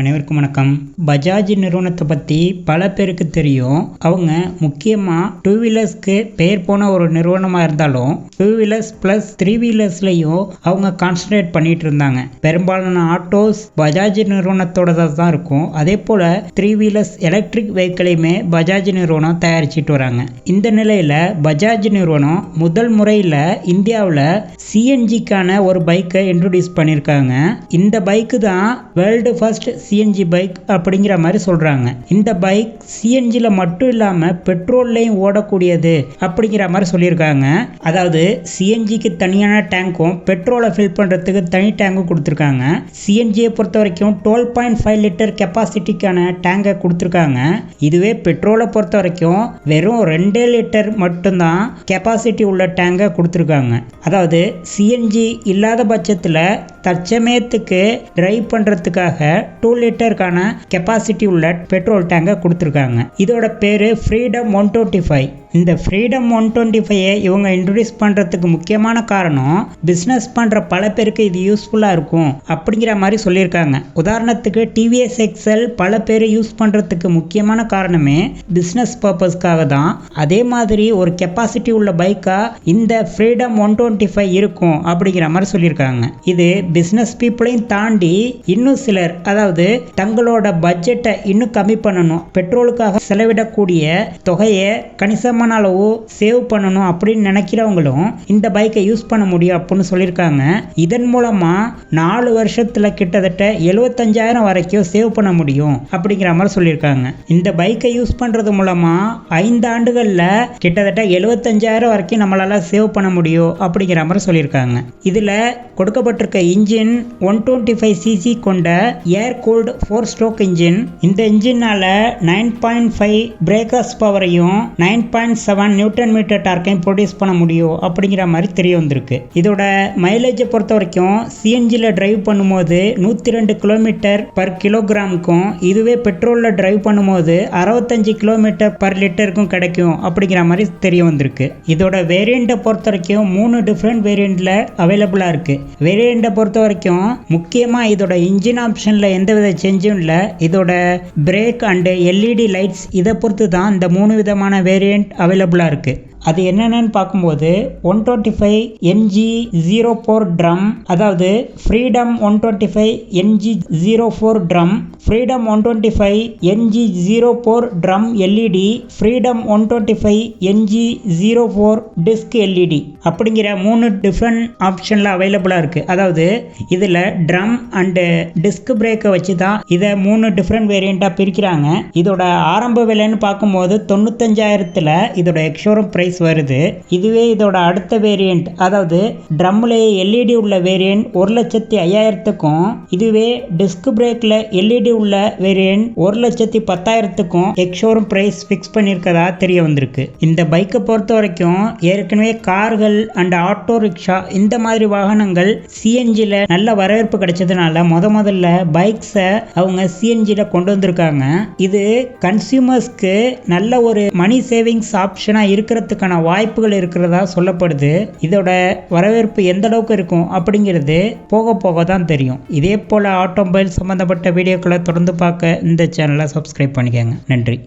அனைவருக்கும் வணக்கம். பஜாஜ் நிறுவனத்தை பற்றி பல பேருக்கு தெரியும். அவங்க முக்கியமாக டூ வீலர்ஸ்க்கு பெயர் போன ஒரு நிறுவனமாக இருந்தாலும் டூ வீலர்ஸ் ப்ளஸ் த்ரீ வீலர்ஸ்லையும் அவங்க கான்சன்ட்ரேட் பண்ணிட்டு இருந்தாங்க. பெரும்பாலான ஆட்டோஸ் பஜாஜ் நிறுவனத்தோட தான் இருக்கும். அதே போல் த்ரீ வீலர்ஸ் எலக்ட்ரிக் வெஹிக்கிளையுமே பஜாஜ் நிறுவனம் தயாரிச்சிட்டு வராங்க. இந்த நிலையில் பஜாஜ் நிறுவனம் முதல் முறையில் இந்தியாவில் சிஎன்ஜிக்கான ஒரு பைக்கை இன்ட்ரடியூஸ் பண்ணியிருக்காங்க இந்த பைக்கு தான் வேர்ல்டு ஃபர்ஸ்ட் சிஎன்ஜி பைக் அப்படிங்கிற மாதிரி சொல்கிறாங்க இந்த பைக் சிஎன்ஜியில் மட்டும் இல்லாமல் பெட்ரோல்லையும் ஓடக்கூடியது அப்படிங்கிற மாதிரி சொல்லியிருக்காங்க. அதாவது சிஎன்ஜிக்கு தனியான டேங்க்கும் பெட்ரோலை ஃபில் பண்ணுறதுக்கு தனி டேங்க்கும் கொடுத்துருக்காங்க. சிஎன்ஜியை பொறுத்த வரைக்கும் டுவெல் பாயிண்ட் ஃபைவ் லிட்டர் கெப்பாசிட்டிக்கான டேங்கை கொடுத்துருக்காங்க. இதுவே பெட்ரோலை பொறுத்த வரைக்கும் வெறும் ரெண்டே லிட்டர் மட்டும்தான் கெப்பாசிட்டி உள்ள டேங்கை கொடுத்துருக்காங்க. அதாவது சிஎன்ஜி இல்லாத பட்சத்தில் தற்சமயத்துக்கு டிரைவ் பண்ணுறதுக்காக டூ லிட்டருக்கான கெப்பாசிட்டி உள்ள பெட்ரோல் டேங்கை கொடுத்துருக்காங்க. இதோட பேர் ஃப்ரீடம் ஒன் டுவெண்ட்டி ஃபைவ் இந்த ஃப்ரீடம் ஒன் டுவெண்ட்டி ஃபைவை இவங்க இன்ட்ரடியூஸ் பண்ணுறதுக்கு முக்கியமான காரணம் பிஸ்னஸ் பண்ணுற பல பேருக்கு இது யூஸ்ஃபுல்லாக இருக்கும் அப்படிங்கிற மாதிரி சொல்லியிருக்காங்க. உதாரணத்துக்கு டிவிஎஸ் எக்ஸல் பல பேர் யூஸ் பண்ணுறதுக்கு முக்கியமான காரணமே பிஸ்னஸ் பர்பஸ்க்காக தான். அதே மாதிரி ஒரு கெப்பாசிட்டி உள்ள பைக்காக இந்த ஃப்ரீடம் ஒன் டுவெண்ட்டி ஃபைவ் இருக்கும் அப்படிங்கிற மாதிரி சொல்லியிருக்காங்க. இது பிஸ்னஸ் பீப்புளையும் தாண்டி இன்னும் சிலர் அதாவது தங்களோட பட்ஜெட்டை இன்னும் கம்மி பண்ணணும் பெட்ரோலுக்காக செலவிடக்கூடிய தொகையை கணிசமாக அதிகமான சேவ் பண்ணணும் அப்படின்னு நினைக்கிறவங்களும் இந்த பைக்கை யூஸ் பண்ண முடியும் அப்படின்னு சொல்லியிருக்காங்க. இதன் மூலமாக நாலு வருஷத்தில் கிட்டத்தட்ட எழுபத்தஞ்சாயிரம் வரைக்கும் சேவ் பண்ண முடியும் அப்படிங்கிற மாதிரி சொல்லியிருக்காங்க. இந்த பைக்கை யூஸ் பண்ணுறது மூலமாக ஐந்து ஆண்டுகளில் கிட்டத்தட்ட எழுபத்தஞ்சாயிரம் வரைக்கும் நம்மளால் சேவ் பண்ண முடியும் அப்படிங்கிற மாதிரி சொல்லியிருக்காங்க. இதில் கொடுக்கப்பட்டிருக்க engine one twenty five CC கொண்ட air cooled four stroke engine இந்த இன்ஜினால் nine point five breakers பவரையும் nine point point seven newton metre டார்க்கையும் produce பண்ண முடியும் அப்படிங்கிற மாதிரி தெரிய வந்திருக்கு. இதோட மைலேஜை பொறுத்த வரைக்கும் சிஎன்ஜியில் டிரைவ் பண்ணும்போது நூற்றி ரெண்டு கிலோமீட்டர் பர் கிலோகிராமுக்கும் இதுவே பெட்ரோலில் டிரைவ் பண்ணும்போது அறுபத்தஞ்சு கிலோமீட்டர் பர் லிட்டருக்கும் கிடைக்கும் அப்படிங்கிற மாதிரி தெரிய வந்திருக்கு. இதோட வேரியண்ட்டை பொறுத்த வரைக்கும் மூணு டிஃப்ரெண்ட் வேரியண்ட்டில் அவைலபிளாக இருக்குது வேரியண்ட்டை பொறுத்த வரைக்கும் முக்கியமாக இதோட இன்ஜின் ஆப்ஷனில் எந்தவித சேஞ்சும் இல்லை. இதோட பிரேக் அண்டு எல்இடி லைட்ஸ் இதை பொறுத்து தான் இந்த மூணு விதமான வேரியண்ட் அவைலபிளாக இருக்குது அது என்னென்னு பார்க்கும்போது one twenty five NG zero four drum அதாவது freedom one twenty five NG zero four drum freedom one twenty five NG zero four drum LED freedom one twenty five NG zero four disc LED அப்படிங்கிற மூணு different ஆப்ஷனில் அவைலபிளாக இருக்குது அதாவது இதில் drum and disk பிரேக்கை வச்சு தான் இதை மூணு டிஃப்ரெண்ட் வேரியண்ட்டாக பிரிக்கிறாங்க. இதோட ஆரம்ப விலைன்னு பார்க்கும்போது தொண்ணூத்தஞ்சாயிரத்தில் இதோட எக்ஷோரம் ப்ரைஸ் வருது. இதுவே இதோட அடுத்த வேரியண்ட் அதாவது ட்ரம்லேயே எல்இடி உள்ள வேரியண்ட் ஒரு லட்சத்தி ஐயாயிரத்துக்கும் இதுவே டிஸ்க் பிரேக்கில் எல்இடி உள்ள வேரியன்ட் ஒரு லட்சத்தி பத்தாயிரத்துக்கும் எக்ஷோரூம் ப்ரைஸ் ஃபிக்ஸ் பண்ணியிருக்கதா தெரிய வந்திருக்கு. இந்த பைக்கை பொறுத்த வரைக்கும் ஏற்கனவே கார்கள் அண்ட் ஆட்டோ ரிக்ஷா இந்த மாதிரி வாகனங்கள் சிஎன்ஜியில் நல்ல வரவேற்பு கிடைச்சதுனால முத முதல்ல பைக்ஸை அவங்க சிஎன்ஜியில் கொண்டு வந்திருக்காங்க. இது கன்சியூமர்ஸ்க்கு நல்ல ஒரு மணி சேவிங்ஸ் ஆப்ஷனாக இருக்கிறதுக்கு இருக்கிறதுக்கான வாய்ப்புகள் இருக்கிறதா சொல்லப்படுது. இதோட வரவேற்பு எந்த அளவுக்கு இருக்கும் அப்படிங்கிறது போக போக தான் தெரியும். இதே போல் ஆட்டோமொபைல் சம்மந்தப்பட்ட வீடியோக்களை தொடர்ந்து பார்க்க இந்த சேனலை சப்ஸ்கிரைப் பண்ணிக்கோங்க. நன்றி.